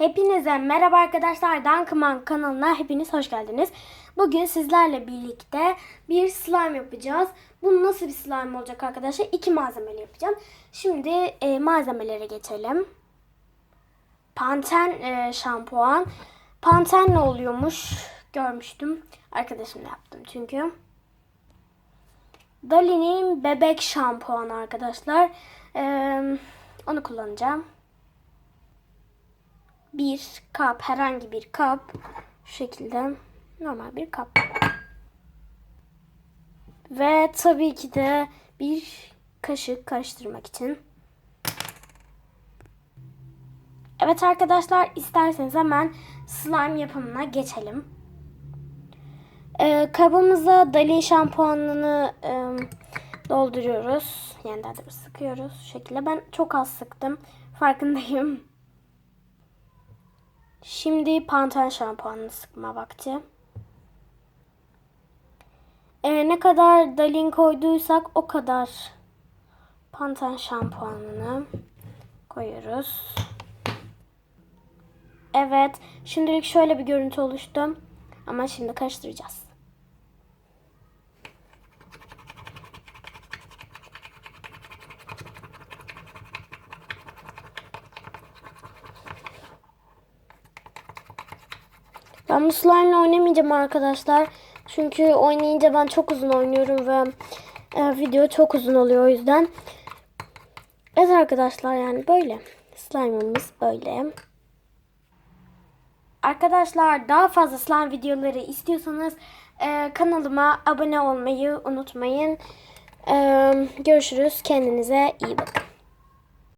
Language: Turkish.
Hepinize merhaba arkadaşlar. Dankman kanalına hepiniz hoş geldiniz. Bugün sizlerle birlikte bir slime yapacağız. Bu nasıl bir slime olacak arkadaşlar? İki malzemeli yapacağım. Şimdi e, malzemelere geçelim. Panten e, şampuan. Panten ne oluyormuş? Görmüştüm. Arkadaşımla yaptım çünkü. Dali'nin bebek şampuanı arkadaşlar. E, onu kullanacağım bir kap, herhangi bir kap şu şekilde normal bir kap. Ve tabii ki de bir kaşık karıştırmak için. Evet arkadaşlar isterseniz hemen slime yapımına geçelim. Ee, kabımıza Dali şampuanını e, dolduruyoruz. Doğrusu sıkıyoruz şu şekilde. Ben çok az sıktım. Farkındayım. Şimdi panten şampuanını sıkma vakti. Ee, ne kadar dalin koyduysak o kadar panten şampuanını koyuyoruz. Evet. Şimdilik şöyle bir görüntü oluştu. Ama şimdi karıştıracağız. Ben bu oynamayacağım arkadaşlar. Çünkü oynayınca ben çok uzun oynuyorum ve e, video çok uzun oluyor o yüzden. Evet arkadaşlar yani böyle. Slime'ımız böyle. Arkadaşlar daha fazla slime videoları istiyorsanız e, kanalıma abone olmayı unutmayın. E, görüşürüz. Kendinize iyi bakın.